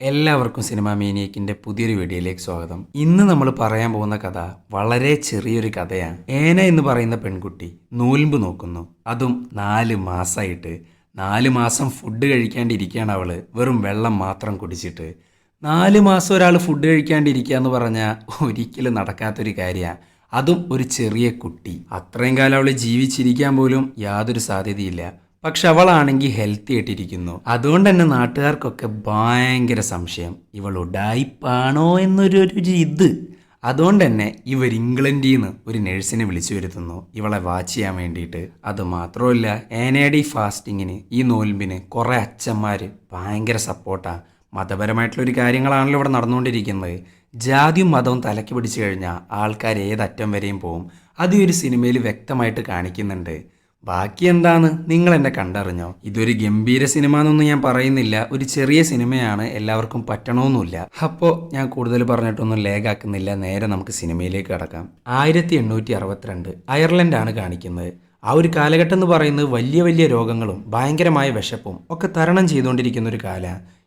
എല്ലാവർക്കും സിനിമ മീനിയക്കിന്റെ പുതിയൊരു വീഡിയോയിലേക്ക് സ്വാഗതം. ഇന്ന് നമ്മൾ പറയാൻ പോകുന്ന കഥ വളരെ ചെറിയൊരു കഥയാണ്. ഏന എന്ന് പറയുന്ന പെൺകുട്ടി നൂൽമ്പ് നോക്കുന്നു. അതും നാല് മാസമായിട്ട് നാല് മാസം ഫുഡ് കഴിക്കാണ്ടിരിക്കുകയാണ് അവൾ വെറും വെള്ളം മാത്രം കുടിച്ചിട്ട്. നാല് മാസം ഒരാൾ ഫുഡ് കഴിക്കാണ്ടിരിക്കുക എന്ന് പറഞ്ഞാൽ ഒരിക്കലും നടക്കാത്തൊരു കാര്യമാണ് അതും ഒരു ചെറിയ കുട്ടി. അത്രയും കാലം അവൾ ജീവിച്ചിരിക്കാൻ പോലും യാതൊരു സാധ്യതയില്ല. പക്ഷെ അവളാണെങ്കിൽ ഹെൽത്തി ആയിട്ടിരിക്കുന്നു. അതുകൊണ്ട് തന്നെ നാട്ടുകാർക്കൊക്കെ ഭയങ്കര സംശയം. ഇവൾ ഉഡായിപ്പാണോ എന്നൊരു ഒരു ഇത്. അതുകൊണ്ട് തന്നെ ഇവർ ഇംഗ്ലണ്ടിൽ നിന്ന് ഒരു നഴ്സിനെ വിളിച്ചു വരുത്തുന്നു. ഇവളെ വാച്ച് ചെയ്യാൻ വേണ്ടിയിട്ട്. അത് മാത്രമല്ല ഈ ഫാസ്റ്റിങ്ങിന് ഈ നോൽമ്പിന് കുറേ അച്ഛന്മാർ ഭയങ്കര സപ്പോർട്ടാണ് മതപരമായിട്ടുള്ള ഒരു കാര്യങ്ങളാണല്ലോ ഇവിടെ നടന്നുകൊണ്ടിരിക്കുന്നത്. ജാതിയും മതവും തലക്ക് പിടിച്ചു കഴിഞ്ഞാൽ ആൾക്കാർ ഏതറ്റം വരെയും പോകും അത് ഒരു സിനിമയിൽ വ്യക്തമായിട്ട് കാണിക്കുന്നുണ്ട്. ബാക്കി എന്താണ് നിങ്ങൾ എന്നെ കണ്ടറിഞ്ഞോ? ഇതൊരു ഗംഭീര സിനിമ എന്നൊന്നും ഞാൻ പറയുന്നില്ല. ഒരു ചെറിയ സിനിമയാണ്. എല്ലാവർക്കും പറ്റണമെന്നില്ല അപ്പോൾ ഞാൻ കൂടുതൽ പറഞ്ഞിട്ടൊന്നും ലേഖാക്കുന്നില്ല നേരെ നമുക്ക് സിനിമയിലേക്ക് കടക്കാം. ആയിരത്തി എണ്ണൂറ്റി അറുപത്തിരണ്ട് അയർലൻഡാണ് കാണിക്കുന്നത്. ആ ഒരു കാലഘട്ടം എന്ന് പറയുന്നത് വലിയ വലിയ രോഗങ്ങളും ഭയങ്കരമായ വിശപ്പും ഒക്കെ തരണം ചെയ്തുകൊണ്ടിരിക്കുന്ന ഒരു കാല.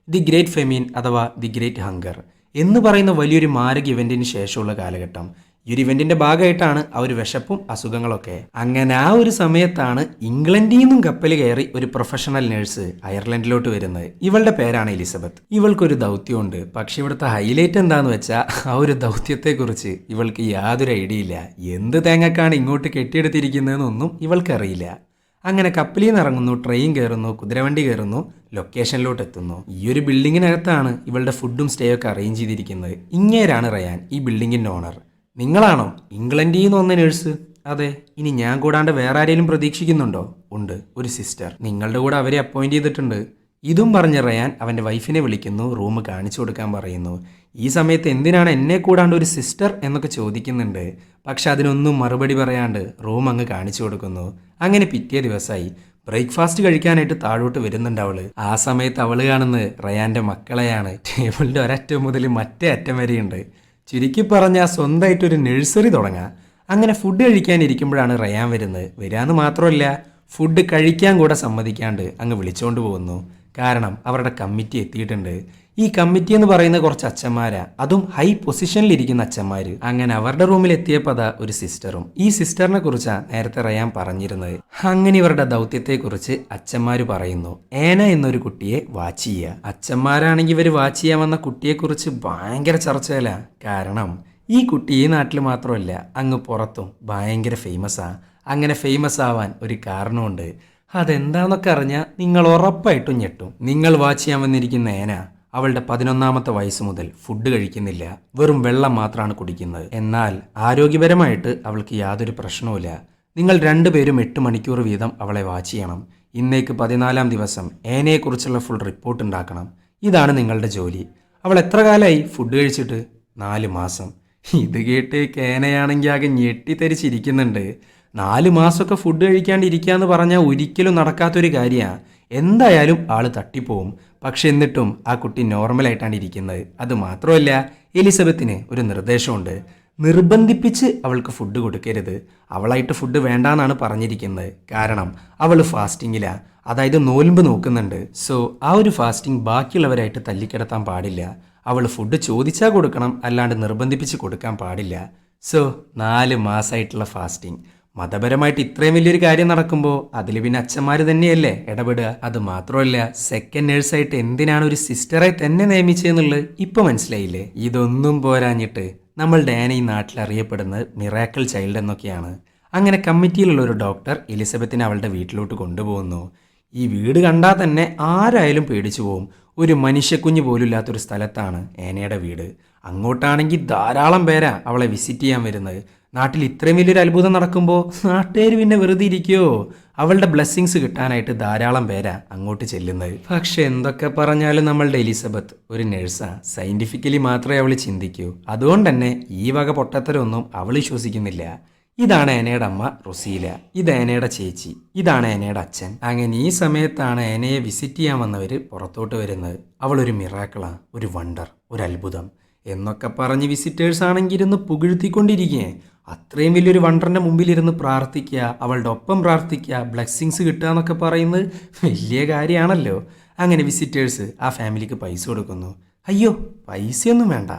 ദി ഗ്രേറ്റ് ഫെമീൻ അഥവാ ദി ഗ്രേറ്റ് ഹങ്കർ എന്ന് പറയുന്ന വലിയൊരു മാരക ഇവന്റിന് ശേഷമുള്ള കാലഘട്ടം. ഈ ഒരു ഇവന്റിന്റെ ഭാഗമായിട്ടാണ് ആ ഒരു വിശപ്പും അസുഖങ്ങളൊക്കെ. അങ്ങനെ ആ ഒരു സമയത്താണ് ഇംഗ്ലണ്ടിൽ നിന്നും കപ്പൽ കയറി ഒരു പ്രൊഫഷണൽ നഴ്സ് അയർലൻഡിലോട്ട് വരുന്നത്. ഇവളുടെ പേരാണ് എലിസബത്ത്. ഇവൾക്കൊരു ദൗത്യമുണ്ട്. പക്ഷെ ഇവിടുത്തെ ഹൈലൈറ്റ് എന്താന്ന് വെച്ചാൽ ആ ഒരു ദൗത്യത്തെക്കുറിച്ച് ഇവൾക്ക് യാതൊരു ഐഡിയ ഇല്ല. എന്ത് തേങ്ങക്കാണ് ഇങ്ങോട്ട് കെട്ടിയെടുത്തിരിക്കുന്നതെന്നൊന്നും ഇവൾക്കറിയില്ല. അങ്ങനെ കപ്പലിൽ നിന്ന് ഇറങ്ങുന്നു ട്രെയിൻ കയറുന്നു കുതിരവണ്ടി കയറുന്നു ലൊക്കേഷനിലോട്ട് എത്തുന്നു. ഈ ഒരു ബിൽഡിങ്ങിനകത്താണ് ഇവളുടെ ഫുഡും സ്റ്റേ ഒക്കെ അറേഞ്ച് ചെയ്തിരിക്കുന്നത്. ഇങ്ങേരാണ് റയാൻ ഈ ബിൽഡിങ്ങിന്റെ ഓണർ നിങ്ങളാണോ ഇംഗ്ലണ്ടിൽ നിന്ന് വന്ന നേഴ്സ് അതെ ഇനി ഞാൻ കൂടാണ്ട് വേറെ ആരെങ്കിലും പ്രതീക്ഷിക്കുന്നുണ്ടോ? ഉണ്ട് ഒരു സിസ്റ്റർ നിങ്ങളുടെ കൂടെ അവരെ അപ്പോയിന്റ് ചെയ്തിട്ടുണ്ട്. ഇതും പറഞ്ഞ് റയാൻ അവന്റെ വൈഫിനെ വിളിക്കുന്നു റൂം കാണിച്ചു കൊടുക്കാൻ പറയുന്നു. ഈ സമയത്ത് എന്തിനാണ് എന്നെ കൂടാണ്ട് ഒരു സിസ്റ്റർ എന്നൊക്കെ ചോദിക്കുന്നുണ്ട്. പക്ഷെ അതിനൊന്നും മറുപടി പറയാണ്ട് റൂം അങ്ങ് കാണിച്ചു കൊടുക്കുന്നു. അങ്ങനെ പിറ്റേ ദിവസമായി ബ്രേക്ക്ഫാസ്റ്റ് കഴിക്കാനായിട്ട് താഴോട്ട് വരുന്നുണ്ട് അവൾ. ആ സമയത്ത് അവൾ കാണുന്നത് റയാന്റെ മക്കളെയാണ്. ടേബിളിന്റെ ഒരറ്റം മുതൽ മറ്റേ അറ്റം വരെയുണ്ട്. ചുരുക്കി പറഞ്ഞാൽ സ്വന്തമായിട്ടൊരു നഴ്സറി തുടങ്ങാം. അങ്ങനെ ഫുഡ് കഴിക്കാനിരിക്കുമ്പോഴാണ് റയാൻ വരുന്നത്. വരാന്ന് മാത്രമല്ല ഫുഡ് കഴിക്കാൻ കൂടെ സമ്മതിക്കാണ്ട് അങ്ങ് വിളിച്ചുകൊണ്ട് പോകുന്നു. കാരണം അവരുടെ കമ്മിറ്റി എത്തിയിട്ടുണ്ട്. ഈ കമ്മിറ്റി എന്ന് പറയുന്ന കുറച്ച് അച്ഛന്മാരാ. അതും ഹൈ പൊസിഷനിൽ ഇരിക്കുന്ന അച്ഛന്മാര്. അങ്ങനെ അവരുടെ റൂമിൽ എത്തിയപ്പോൾ അതാ ഒരു സിസ്റ്ററും ഈ സിസ്റ്ററിനെ കുറിച്ചാണ് നേരത്തെ റയാൻ പറഞ്ഞിരുന്നത്. അങ്ങനെ ഇവരുടെ ദൗത്യത്തെക്കുറിച്ച് അച്ഛന്മാർ പറയുന്നു. ഏന എന്നൊരു കുട്ടിയെ വാച്ച് ചെയ്യുക. അച്ഛന്മാരാണെങ്കിൽ ഇവർ വാച്ച് ചെയ്യാൻ വന്ന കുട്ടിയെക്കുറിച്ച് ഭയങ്കര ചർച്ചയില്ല കാരണം ഈ കുട്ടി ഈ നാട്ടിൽ മാത്രമല്ല അങ്ങ് പുറത്തും ഭയങ്കര ഫേമസാണ് അങ്ങനെ ഫേമസ് ആവാൻ ഒരു കാരണമുണ്ട്. അതെന്താന്നൊക്കെ അറിഞ്ഞാൽ നിങ്ങൾ ഉറപ്പായിട്ടും ഞെട്ടും. നിങ്ങൾ വാച്ച് ചെയ്യാൻ വന്നിരിക്കുന്ന ഏന അവളുടെ പതിനൊന്നാമത്തെ വയസ്സ് മുതൽ ഫുഡ് കഴിക്കുന്നില്ല. വെറും വെള്ളം മാത്രമാണ് കുടിക്കുന്നത്. എന്നാൽ ആരോഗ്യപരമായിട്ട് അവൾക്ക് യാതൊരു പ്രശ്നവുമില്ല. നിങ്ങൾ രണ്ടുപേരും എട്ട് മണിക്കൂർ വീതം അവളെ വാച്ച് ചെയ്യണം. ഇന്നേക്ക് പതിനാലാം ദിവസം ഏനയെക്കുറിച്ചുള്ള ഫുൾ റിപ്പോർട്ട് ഉണ്ടാക്കണം. ഇതാണ് നിങ്ങളുടെ ജോലി. അവൾ എത്ര കാലമായി ഫുഡ് കഴിച്ചിട്ട്? നാല് മാസം. ഇത് കേട്ട് കേനയാണെങ്കിൽ ആകെ ഞെട്ടിത്തരിച്ചിരിക്കുന്നുണ്ട്. നാല് മാസമൊക്കെ ഫുഡ് കഴിക്കാണ്ടിരിക്കുക എന്ന് പറഞ്ഞാൽ ഒരിക്കലും നടക്കാത്തൊരു കാര്യമാണ് എന്തായാലും ആൾ തട്ടിപ്പോവും. പക്ഷെ എന്നിട്ടും ആ കുട്ടി നോർമലായിട്ടാണ് ഇരിക്കുന്നത്. അത് മാത്രമല്ല എലിസബത്തിന് ഒരു നിർദ്ദേശമുണ്ട്. നിർബന്ധിപ്പിച്ച് അവൾക്ക് ഫുഡ് കൊടുക്കരുത്. അവളായിട്ട് ഫുഡ് വേണ്ടാന്നാണ് പറഞ്ഞിരിക്കുന്നത്. കാരണം അവൾ ഫാസ്റ്റിങ്ങിലാണ് അതായത് നോൽമ്പ് നോക്കുന്നുണ്ട്. സോ ആ ഒരു ഫാസ്റ്റിംഗ് ബാക്കിയുള്ളവരായിട്ട് തല്ലിക്കിടത്താൻ പാടില്ല. അവൾ ഫുഡ് ചോദിച്ചാൽ കൊടുക്കണം അല്ലാണ്ട് നിർബന്ധിപ്പിച്ച് കൊടുക്കാൻ പാടില്ല. സോ നാല് മാസമായിട്ടുള്ള ഫാസ്റ്റിംഗ്. മതപരമായിട്ട് ഇത്രയും വലിയൊരു കാര്യം നടക്കുമ്പോൾ അതിൽ പിന്നെ അച്ഛന്മാർ തന്നെയല്ലേ ഇടപെടുക. അത് മാത്രമല്ല സെക്കൻഡ് നേഴ്സായിട്ട് എന്തിനാണ് ഒരു സിസ്റ്ററെ തന്നെ നിയമിച്ചതെന്നുള്ളത് ഇപ്പൊ മനസ്സിലായില്ലേ? ഇതൊന്നും പോരാഞ്ഞിട്ട് നമ്മൾ ഡാന ഈ നാട്ടിൽ അറിയപ്പെടുന്നത് മിറാക്കിൾ ചൈൽഡ് എന്നൊക്കെയാണ്. അങ്ങനെ കമ്മിറ്റിയിലുള്ള ഒരു ഡോക്ടർ എലിസബത്തിനെ അവളുടെ വീട്ടിലോട്ട് കൊണ്ടുപോകുന്നു. ഈ വീട് കണ്ടാൽ തന്നെ ആരായാലും പേടിച്ചു പോകും. ഒരു മനുഷ്യക്കുഞ്ഞ് പോലും ഇല്ലാത്തൊരു സ്ഥലത്താണ് ഏനയുടെ വീട്. അങ്ങോട്ടാണെങ്കിൽ ധാരാളം പേരാ അവളെ വിസിറ്റ് ചെയ്യാൻ വരുന്നത്. നാട്ടിൽ ഇത്രയും വലിയൊരു അത്ഭുതം നടക്കുമ്പോൾ നാട്ടുകാർ പിന്നെ വെറുതെ ഇരിക്കുമോ അവളുടെ ബ്ലെസ്സിങ്സ് കിട്ടാനായിട്ട് ധാരാളം പേരാ അങ്ങോട്ട് ചെല്ലുന്നത്. പക്ഷെ എന്തൊക്കെ പറഞ്ഞാലും നമ്മളുടെ എലിസബത്ത് ഒരു നഴ്സാ. സയന്റിഫിക്കലി മാത്രമേ അവൾ ചിന്തിക്കൂ. അതുകൊണ്ട് തന്നെ ഈ വക പൊട്ടത്തരമൊന്നും അവൾ വിശ്വസിക്കുന്നില്ല. ഇതാണ് ഏനയുടെ അമ്മ റൊസീല. ഇത് ഏനയുടെ ചേച്ചി. ഇതാണ് ഏനയുടെ അച്ഛൻ. അങ്ങനെ ഈ സമയത്താണ് ഏനയെ വിസിറ്റ് ചെയ്യാൻ വന്നവർ പുറത്തോട്ട് വരുന്നത്. അവൾ ഒരു മിറാക്കിളാ ഒരു വണ്ടർ ഒരു അത്ഭുതം. എന്നൊക്കെ പറഞ്ഞ് വിസിറ്റേഴ്സ് ആണെങ്കിൽ ഇരുന്ന് പുകഴ്ത്തിക്കൊണ്ടിരിക്കേ. അത്രയും വലിയൊരു വണ്ടറിന്റെ മുമ്പിൽ ഇരുന്ന് പ്രാർത്ഥിക്കുക അവളുടെ ഒപ്പം പ്രാർത്ഥിക്കുക ബ്ലെസ്സിങ്സ് കിട്ടുക എന്നൊക്കെ പറയുന്നത് വലിയ കാര്യമാണല്ലോ. അങ്ങനെ വിസിറ്റേഴ്സ് ആ ഫാമിലിക്ക് പൈസ കൊടുക്കുന്നു. അയ്യോ പൈസയൊന്നും വേണ്ട.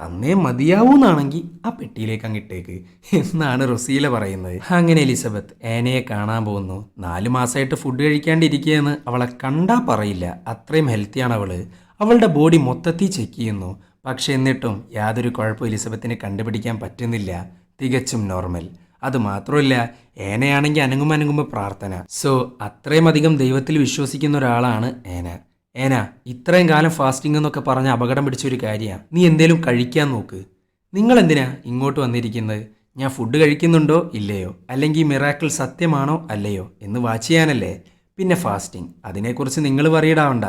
തന്നേ മതിയാവൂന്നാണെങ്കിൽ ആ പെട്ടിയിലേക്ക് അങ്ങ് ഇട്ടേക്ക് എന്നാണ് റൊസീല പറയുന്നത്. അങ്ങനെ എലിസബത്ത് ഏനയെ കാണാൻ പോകുന്നു. നാലു മാസമായിട്ട് ഫുഡ് കഴിക്കാണ്ടിരിക്കുകയെന്ന് അവളെ കണ്ടാ പറയില്ല. അത്രയും ഹെൽത്തിയാണ് അവൾ. അവളുടെ ബോഡി മൊത്തത്തിൽ ചെക്ക് ചെയ്യുന്നു. പക്ഷെ എന്നിട്ടും യാതൊരു കുഴപ്പവും എലിസബത്തിന് കണ്ടുപിടിക്കാൻ പറ്റുന്നില്ല. തികച്ചും നോർമൽ അത് മാത്രമല്ല ഏനയാണെങ്കിൽ അനങ്ങുമ്പോൾ അനങ്ങുമ്പോൾ പ്രാർത്ഥന. സോ അത്രയും അധികം ദൈവത്തിൽ വിശ്വസിക്കുന്ന ഒരാളാണ് ഏന. ഏന ഇത്രയും കാലം ഫാസ്റ്റിംഗ് എന്നൊക്കെ പറഞ്ഞ് അപകടം പിടിച്ചൊരു കാര്യമാണ് നീ എന്തേലും കഴിക്കാൻ നോക്ക്. നിങ്ങൾ എന്തിനാ ഇങ്ങോട്ട് വന്നിരിക്കുന്നത്? ഞാൻ ഫുഡ് കഴിക്കുന്നുണ്ടോ ഇല്ലയോ? അല്ലെങ്കിൽ മിറാക്കിൾ സത്യമാണോ അല്ലയോ? എന്ന് വാച്ച് ചെയ്യാനല്ലേ? പിന്നെ ഫാസ്റ്റിംഗ് അതിനെക്കുറിച്ച് നിങ്ങൾ പറയിടാവണ്ട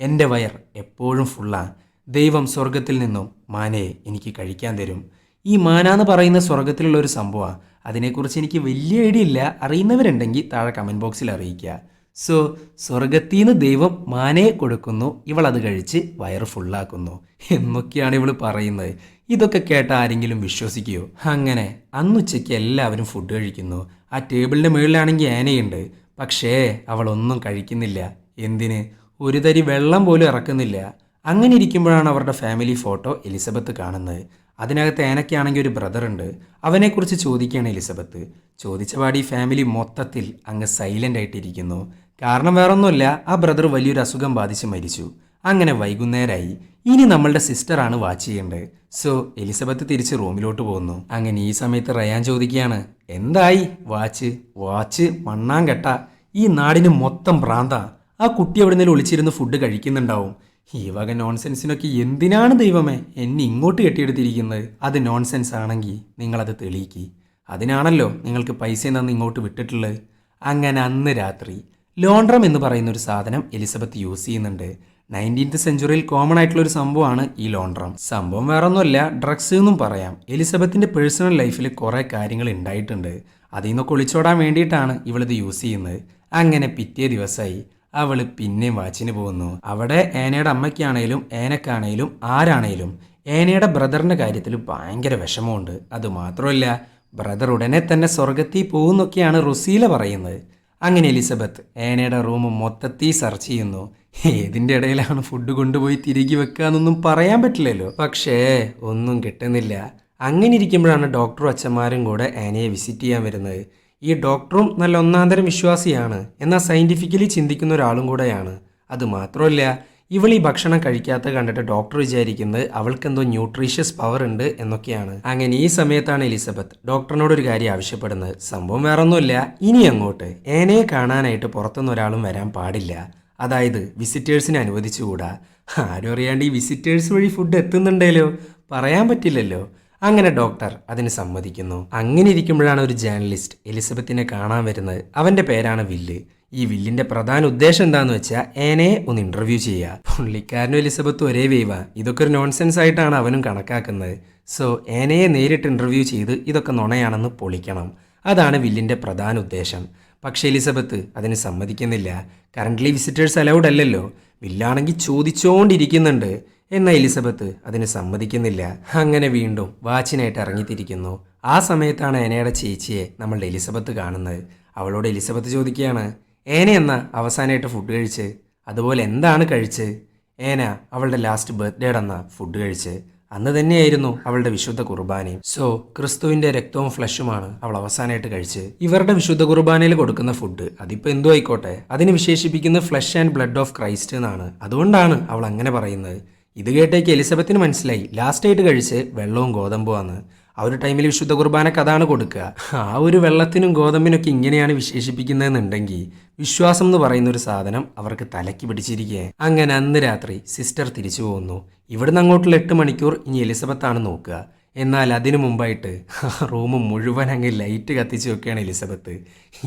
എന്റെ വയർ എപ്പോഴും ഫുള്ളാണ് ദൈവം സ്വർഗത്തിൽ നിന്നും മാനയെ എനിക്ക് കഴിക്കാൻ തരും. ഈ മാന എന്ന് പറയുന്ന സ്വർഗത്തിലുള്ള ഒരു സംഭവമാണ് അതിനെക്കുറിച്ച് എനിക്ക് വലിയ ഐഡിയ ഇല്ല. അറിയുന്നവരുണ്ടെങ്കിൽ താഴെ കമന്റ് ബോക്സിൽ അറിയിക്കുക. സോ സ്വർഗത്തിൽ നിന്ന് ദൈവം മാനയെ കൊടുക്കുന്നു. ഇവൾ അത് കഴിച്ച് വയറ് ഫുള്ളാക്കുന്നു എന്നൊക്കെയാണ് ഇവൾ പറയുന്നത്. ഇതൊക്കെ കേട്ട ആരെങ്കിലും വിശ്വസിക്കുകയോ അങ്ങനെ അന്നുച്ചയ്ക്ക് എല്ലാവരും ഫുഡ് കഴിക്കുന്നു. ആ ടേബിളിന്റെ മുകളിലാണെങ്കിൽ ആനയുണ്ട്. പക്ഷേ അവളൊന്നും കഴിക്കുന്നില്ല. എന്തിന്? ഒരു തരി വെള്ളം പോലും ഇറക്കുന്നില്ല. അങ്ങനെ ഇരിക്കുമ്പോഴാണ് അവരുടെ ഫാമിലി ഫോട്ടോ എലിസബത്ത് കാണുന്നത്. അതിനകത്ത് ഏനയ്ക്കാണെങ്കിൽ ഒരു ബ്രദറുണ്ട് അവനെക്കുറിച്ച് ചോദിക്കുകയാണ് എലിസബത്ത്. ചോദിച്ചപാടി ഫാമിലി മൊത്തത്തിൽ അങ്ങ് സൈലന്റ് ആയിട്ടിരിക്കുന്നു. കാരണം വേറൊന്നുമില്ല ആ ബ്രദർ വലിയൊരു അസുഖം ബാധിച്ച് മരിച്ചു. അങ്ങനെ വൈകുന്നേരമായി ഇനി നമ്മളുടെ സിസ്റ്ററാണ് വാച്ച് ചെയ്യേണ്ടത്. സോ എലിസബത്ത് തിരിച്ച് റൂമിലോട്ട് പോകുന്നു. അങ്ങനെ ഈ സമയത്ത് റയാൻ ചോദിക്കുകയാണ് എന്തായി? വാച്ച് വാച്ച് മണ്ണാങ്കട്ട. ഈ നാടിന് മൊത്തം ഭ്രാന്ത. ആ കുട്ടി എവിടെന്നേലും ഒളിച്ചിരുന്ന് ഫുഡ് കഴിക്കുന്നുണ്ടാവും. ഈ വക നോൺസെൻസിനൊക്കെ എന്തിനാണ് ദൈവമേ? എന്നെ ഇങ്ങോട്ട് കെട്ടിയെടുത്തിരിക്കുന്നത്. അത് നോൺസെൻസ് ആണെങ്കിൽ നിങ്ങളത് തെളിയിക്കി. അതിനാണല്ലോ നിങ്ങൾക്ക് പൈസ തന്ന് ഇങ്ങോട്ട് വിട്ടിട്ടുള്ളത്. അങ്ങനെ അന്ന് രാത്രി ലോണ്ട്രം എന്ന് പറയുന്ന ഒരു സാധനം എലിസബത്ത് യൂസ് ചെയ്യുന്നുണ്ട്. നയന്റീൻത്ത് സെഞ്ചുറിയിൽ കോമൺ ആയിട്ടുള്ള ഒരു സംഭവമാണ് ഈ ലോണ്ട്രം. സംഭവം വേറെ ഒന്നുമല്ല ഡ്രഗ്സ് എന്നും പറയാം. എലിസബത്തിന്റെ പേഴ്സണൽ ലൈഫിൽ കുറേ കാര്യങ്ങൾ ഉണ്ടായിട്ടുണ്ട് അതിൽ നിന്നൊക്കെ ഒളിച്ചോടാൻ വേണ്ടിയിട്ടാണ് ഇവളിത് യൂസ് ചെയ്യുന്നത്. അങ്ങനെ പിറ്റേ ദിവസമായി അവൾ പിന്നെയും വാച്ചിന് പോകുന്നു. അവിടെ ഏനയുടെ അമ്മയ്ക്കാണേലും ഏനക്കാണേലും ആരാണേലും ഏനയുടെ ബ്രദറിന്റെ കാര്യത്തിൽ ഭയങ്കര വിഷമമുണ്ട്. അതുമാത്രമല്ല ബ്രദർ ഉടനെ തന്നെ സ്വർഗത്തിൽ പോകുന്നൊക്കെയാണ് റുസീല പറയുന്നത്. അങ്ങനെ എലിസബത്ത് ഏനയുടെ റൂം മൊത്തത്തിൽ സെർച്ച് ചെയ്യുന്നു. ഏതിന്റെ ഇടയിലാണ് ഫുഡ് കൊണ്ടുപോയി തിരികെ വെക്കാന്നൊന്നും പറയാൻ പറ്റില്ലല്ലോ. പക്ഷേ ഒന്നും കിട്ടുന്നില്ല. അങ്ങനെ ഇരിക്കുമ്പോഴാണ് ഡോക്ടറും അച്ഛന്മാരും കൂടെ ഏനയെ വിസിറ്റ് ചെയ്യാൻ വരുന്നത്. ഈ ഡോക്ടറും നല്ല ഒന്നാന്തരം വിശ്വാസിയാണ് എന്നാൽ സയന്റിഫിക്കലി ചിന്തിക്കുന്ന ഒരാളും കൂടെയാണ്. അത് മാത്രമല്ല ഇവൾ ഈ ഭക്ഷണം കഴിക്കാത്ത കണ്ടിട്ട് ഡോക്ടർ വിചാരിക്കുന്നത് അവൾക്കെന്തോ ന്യൂട്രീഷ്യസ് പവർ ഉണ്ട് എന്നൊക്കെയാണ്. അങ്ങനെ ഈ സമയത്താണ് എലിസബത്ത് ഡോക്ടറിനോട് ഒരു കാര്യം ആവശ്യപ്പെടുന്നത്. സംഭവം വേറൊന്നുമില്ല ഇനി അങ്ങോട്ട് ഏനയെ കാണാനായിട്ട് പുറത്തുനിന്ന് ഒരാളും വരാൻ പാടില്ല. അതായത് വിസിറ്റേഴ്സിനെ അനുവദിച്ചുകൂടാ. ആരും അറിയാണ്ട് ഈ വിസിറ്റേഴ്സ് വഴി ഫുഡ് എത്തുന്നുണ്ടല്ലോ പറയാൻ പറ്റില്ലല്ലോ. അങ്ങനെ ഡോക്ടർ അതിന് സമ്മതിക്കുന്നു. അങ്ങനെ ഇരിക്കുമ്പോഴാണ് ഒരു ജേർണലിസ്റ്റ് എലിസബത്തിനെ കാണാൻ വരുന്നത്. അവന്റെ പേരാണ് വില്ല്. ഈ വില്ലിന്റെ പ്രധാന ഉദ്ദേശം എന്താന്ന് വെച്ചാൽ ഏനെ ഒന്ന് ഇന്റർവ്യൂ ചെയ്യുക പുള്ളിക്കാരനും എലിസബത്തും ഒരേ വേവ ഇതൊക്കെ ഒരു നോൺസെൻസ് ആയിട്ടാണ് അവനും കണക്കാക്കുന്നത്. സോ ഏനയെ നേരിട്ട് ഇന്റർവ്യൂ ചെയ്ത് ഇതൊക്കെ നുണയാണെന്ന് പൊളിക്കണം. അതാണ് വില്ലിന്റെ പ്രധാന ഉദ്ദേശം. പക്ഷേ എലിസബത്ത് അതിന് സമ്മതിക്കുന്നില്ല. കറന്റ്ലി വിസിറ്റേഴ്സ് അലൗഡ് അല്ലല്ലോ. വില്ലാണെങ്കിൽ ചോദിച്ചുകൊണ്ടിരിക്കുന്നുണ്ട് എന്നാൽ എലിസബത്ത് അതിന് സമ്മതിക്കുന്നില്ല. അങ്ങനെ വീണ്ടും വാച്ചിനായിട്ട് ഇറങ്ങിത്തിരിക്കുന്നു. ആ സമയത്താണ് ഏനയുടെ ചേച്ചിയെ നമ്മളുടെ എലിസബത്ത് കാണുന്നത്. അവളോട് എലിസബത്ത് ചോദിക്കുകയാണ് ഏന എന്ന അവസാനമായിട്ട് ഫുഡ് കഴിച്ച്? അതുപോലെ എന്താണ് കഴിച്ച്? ഏന അവളുടെ ലാസ്റ്റ് ബർത്ത്ഡേയുടെ അന്ന ഫുഡ് കഴിച്ച്. അന്ന് തന്നെയായിരുന്നു അവളുടെ വിശുദ്ധ കുർബാനയും സോ ക്രിസ്തുവിന്റെ രക്തവും ഫ്ലഷുമാണ് അവൾ അവസാനമായിട്ട് കഴിച്ച്. ഇവരുടെ വിശുദ്ധ കുർബാനയിൽ കൊടുക്കുന്ന ഫുഡ് അതിപ്പോ എന്തോ ആയിക്കോട്ടെ. അതിന് വിശേഷിപ്പിക്കുന്ന flesh and blood of Christ എന്നാണ്. അതുകൊണ്ടാണ് അവൾ അങ്ങനെ പറയുന്നത്. ഇത് കേട്ടേക്ക് എലിസബത്തിന് മനസ്സിലായി. ലാസ്റ്റ് ആയിട്ട് കഴിച്ച് വെള്ളവും ഗോതമ്പുമാണ്. ആ ഒരു ടൈമിൽ വിശുദ്ധ കുർബാന അതാണ് കൊടുക്കുക. ആ ഒരു വെള്ളത്തിനും ഗോതമ്പിനൊക്കെ ഇങ്ങനെയാണ് വിശേഷിപ്പിക്കുന്നതെന്നുണ്ടെങ്കിൽ വിശ്വാസം എന്ന് പറയുന്ന ഒരു സാധനം അവർക്ക് തലയ്ക്ക് പിടിച്ചിരിക്കുക അങ്ങനെ അന്ന് രാത്രി സിസ്റ്റർ തിരിച്ചു പോകുന്നു ഇവിടുന്ന് അങ്ങോട്ടുള്ള എട്ട് മണിക്കൂർ ഇനി എലിസബത്താണ് നോക്കുക. എന്നാൽ അതിനു മുമ്പായിട്ട് റൂം മുഴുവൻ അങ്ങ് ലൈറ്റ് കത്തിച്ച് വെക്കുകയാണ് എലിസബത്ത്.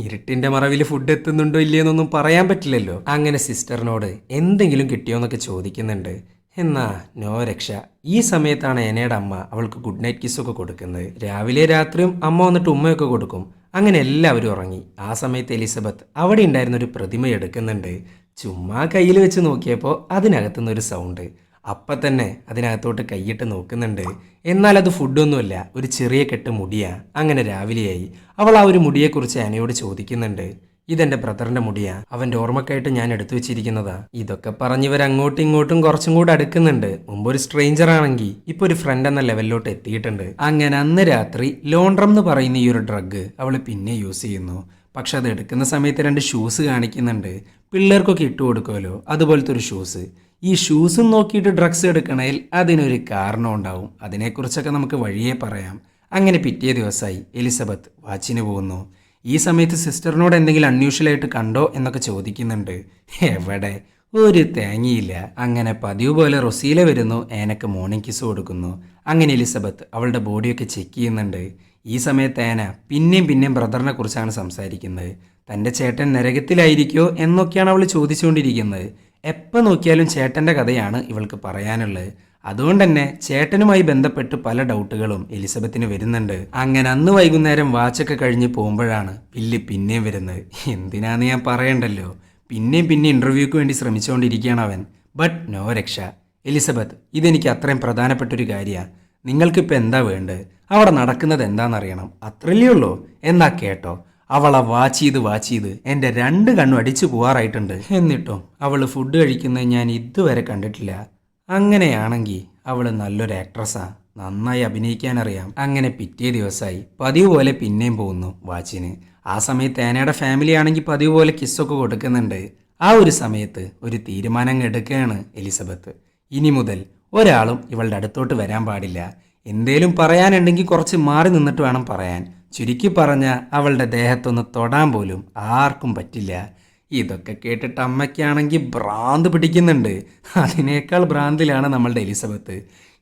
ഇരുട്ടിന്റെ മറവിൽ ഫുഡ് എത്തുന്നുണ്ടോ ഇല്ലയെന്നൊന്നും പറയാൻ പറ്റില്ലല്ലോ. അങ്ങനെ സിസ്റ്ററിനോട് എന്തെങ്കിലും കിട്ടിയോ എന്നൊക്കെ ചോദിക്കുന്നുണ്ട്. എന്നാ നോ രക്ഷ. ഈ സമയത്താണ് എനയുടെ അമ്മ അവൾക്ക് ഗുഡ് നൈറ്റ് കിസ്സൊക്കെ കൊടുക്കുന്നത്. രാവിലെ രാത്രിയും അമ്മ വന്നിട്ട് ഉമ്മയൊക്കെ കൊടുക്കും. അങ്ങനെ എല്ലാവരും ഉറങ്ങി. ആ സമയത്ത് എലിസബത്ത് അവിടെ ഉണ്ടായിരുന്ന ഒരു പ്രതിമ എടുക്കുന്നുണ്ട്. ചുമ്മാ കയ്യിൽ വെച്ച് നോക്കിയപ്പോൾ അതിനകത്തുനിന്ന് ഒരു സൗണ്ട് അപ്പം തന്നെ അതിനകത്തോട്ട് കൈയിട്ട് നോക്കുന്നുണ്ട്. എന്നാൽ അത് ഫുഡൊന്നുമല്ല ഒരു ചെറിയ കെട്ട് മുടിയാ. അങ്ങനെ രാവിലെയായി. അവൾ ആ ഒരു മുടിയെക്കുറിച്ച് അനയോട് ചോദിക്കുന്നുണ്ട്. ഇതെന്റെ ബ്രദറിന്റെ മുടിയാ. അവന്റെ ഓർമ്മക്കായിട്ട് ഞാൻ എടുത്തു വെച്ചിരിക്കുന്നതാ. ഇതൊക്കെ പറഞ്ഞു ഇവർ അങ്ങോട്ടും ഇങ്ങോട്ടും കുറച്ചും കൂടെ അടുക്കുന്നുണ്ട്. മുമ്പ് ഒരു സ്ട്രേഞ്ചർ ആണെങ്കിൽ ഇപ്പൊ ഒരു ഫ്രണ്ട് എന്ന ലെവലിലോട്ട് എത്തിയിട്ടുണ്ട്. അങ്ങനെ അന്ന് രാത്രി ലോൺഡ്രം എന്ന് പറയുന്ന ഈ ഒരു ഡ്രഗ് അവൾ പിന്നെ യൂസ് ചെയ്യുന്നു. പക്ഷെ അത് എടുക്കുന്ന സമയത്ത് രണ്ട് ഷൂസ് കാണിക്കുന്നുണ്ട്. പിള്ളേർക്കൊക്കെ ഇട്ടു കൊടുക്കുമല്ലോ അതുപോലത്തെ ഒരു ഷൂസ് ഈ ഷൂസും നോക്കിയിട്ട് ഡ്രഗ്സ് എടുക്കണേൽ അതിനൊരു കാരണം ഉണ്ടാവും. അതിനെക്കുറിച്ചൊക്കെ നമുക്ക് വഴിയേ പറയാം. അങ്ങനെ പിറ്റേ ദിവസമായി എലിസബത്ത് വാച്ചിന് പോകുന്നു. ഈ സമയത്ത് സിസ്റ്ററിനോട് എന്തെങ്കിലും അൺയൂഷ്വലായിട്ട് കണ്ടോ എന്നൊക്കെ ചോദിക്കുന്നുണ്ട്. എവിടെ? ഒരു തേങ്ങയില്ല. അങ്ങനെ പതിവ് പോലെ റൊസീല വരുന്നു ഏനക്ക് മോർണിംഗ് കിസ് കൊടുക്കുന്നു. അങ്ങനെ എലിസബത്ത് അവളുടെ ബോഡിയൊക്കെ ചെക്ക് ചെയ്യുന്നുണ്ട്. ഈ സമയത്ത് ഏന പിന്നെയും പിന്നെയും ബ്രദറിനെ കുറിച്ചാണ് സംസാരിക്കുന്നത്. തന്റെ ചേട്ടൻ നരകത്തിലായിരിക്കോ എന്നൊക്കെയാണ് അവൾ ചോദിച്ചുകൊണ്ടിരിക്കുന്നത്. എപ്പോൾ നോക്കിയാലും ചേട്ടന്റെ കഥയാണ് ഇവൾക്ക് പറയാനുള്ളത്. അതുകൊണ്ട് തന്നെ ചേട്ടനുമായി ബന്ധപ്പെട്ട് പല ഡൗട്ടുകളും എലിസബത്തിന് വരുന്നുണ്ട്. അങ്ങനെ അന്ന് വൈകുന്നേരം വാച്ചൊക്കെ കഴിഞ്ഞ് പോകുമ്പോഴാണ് വില്ല് പിന്നെയും വരുന്നത്. എന്തിനാന്ന് ഞാൻ പറയണ്ടല്ലോ? പിന്നെയും പിന്നെ ഇന്റർവ്യൂക്ക് വേണ്ടി ശ്രമിച്ചുകൊണ്ടിരിക്കുകയാണ് അവൻ. ബട്ട് നോ രക്ഷ. എലിസബത്ത് ഇതെനിക്ക് അത്രയും പ്രധാനപ്പെട്ട ഒരു കാര്യമാണ് നിങ്ങൾക്കിപ്പോൾ എന്താ വേണ്ടത്? അവിടെ നടക്കുന്നത് എന്താണെന്നറിയണം. അത്രയല്ലേ ഉള്ളൂ. എന്നാ കേട്ടോ. അവളെ വാച്ച് ചെയ്ത് വാച്ച് ചെയ്ത് എന്റെ രണ്ട് കണ്ണും അടിച്ചു പോവാറായിട്ടുണ്ട്. എന്നിട്ടോ അവൾ ഫുഡ് കഴിക്കുന്നത് ഞാൻ ഇതുവരെ കണ്ടിട്ടില്ല. അങ്ങനെയാണെങ്കിൽ അവൾ നല്ലൊരു ആക്ട്രസ്സാണ് നന്നായി അഭിനയിക്കാനറിയാം. അങ്ങനെ പിറ്റേ ദിവസമായി പതിവ് പോലെ പിന്നെയും പോകുന്നു വാച്ചിന്. ആ സമയത്ത് ഏനയുടെ ഫാമിലി ആണെങ്കിൽ പതിവ് പോലെ കിസ്സൊക്കെ കൊടുക്കുന്നുണ്ട്. ആ ഒരു സമയത്ത് ഒരു തീരുമാനം എടുക്കുകയാണ് എലിസബത്ത്. ഇനി മുതൽ ഒരാളും ഇവളുടെ അടുത്തോട്ട് വരാൻ പാടില്ല. എന്തേലും പറയാനുണ്ടെങ്കിൽ കുറച്ച് മാറി നിന്നിട്ട് വേണം പറയാൻ. ചുരുക്കി പറഞ്ഞ അവളുടെ ദേഹത്തൊന്ന് തൊടാൻ പോലും ആർക്കും പറ്റില്ല. ഇതൊക്കെ കേട്ടിട്ട് അമ്മയ്ക്കാണെങ്കിൽ ഭ്രാന്ത് പിടിക്കുന്നുണ്ട്. അതിനേക്കാൾ ഭ്രാന്തിലാണ് നമ്മളുടെ എലിസബത്ത്.